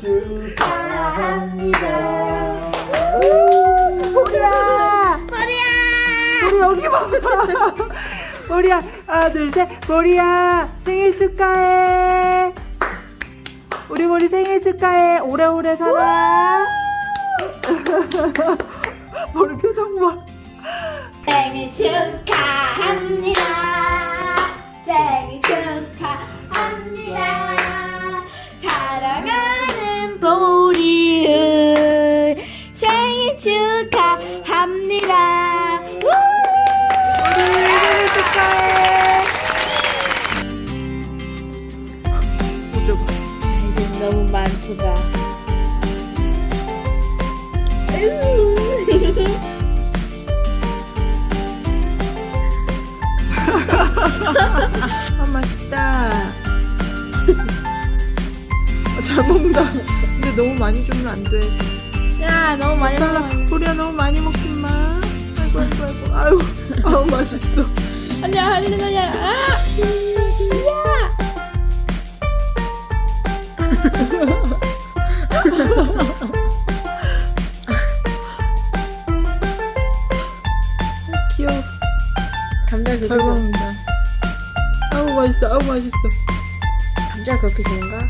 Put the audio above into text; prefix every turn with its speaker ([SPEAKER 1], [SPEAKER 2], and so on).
[SPEAKER 1] 축하합니다.
[SPEAKER 2] 보리야!
[SPEAKER 3] 머리야.
[SPEAKER 2] 우리 여기 봐봐. 보리야 하나 둘 셋. 보리야 생일 축하해. 우리 보리 생일 축하해. 오래오래 살아. 보리 표정 봐.
[SPEAKER 3] 생일 축하합니다.
[SPEAKER 2] 봐
[SPEAKER 3] 이제 너무 많구나.
[SPEAKER 2] 아 맛있다 아, 잘 먹는다 근데 너무 많이 주면 안 돼
[SPEAKER 3] 야, 너무 많이 먹어.
[SPEAKER 2] 보리야 너무 많이 먹지 마 아이고 아이고 아이고 아유 아우 맛있어
[SPEAKER 3] 아니야, 할리나야. 아! 야!
[SPEAKER 2] 귀여워.
[SPEAKER 3] 감자
[SPEAKER 2] 잘 먹는다. 아우 맛있어. 아우 맛있어.
[SPEAKER 3] 감자 그렇게 좋은가?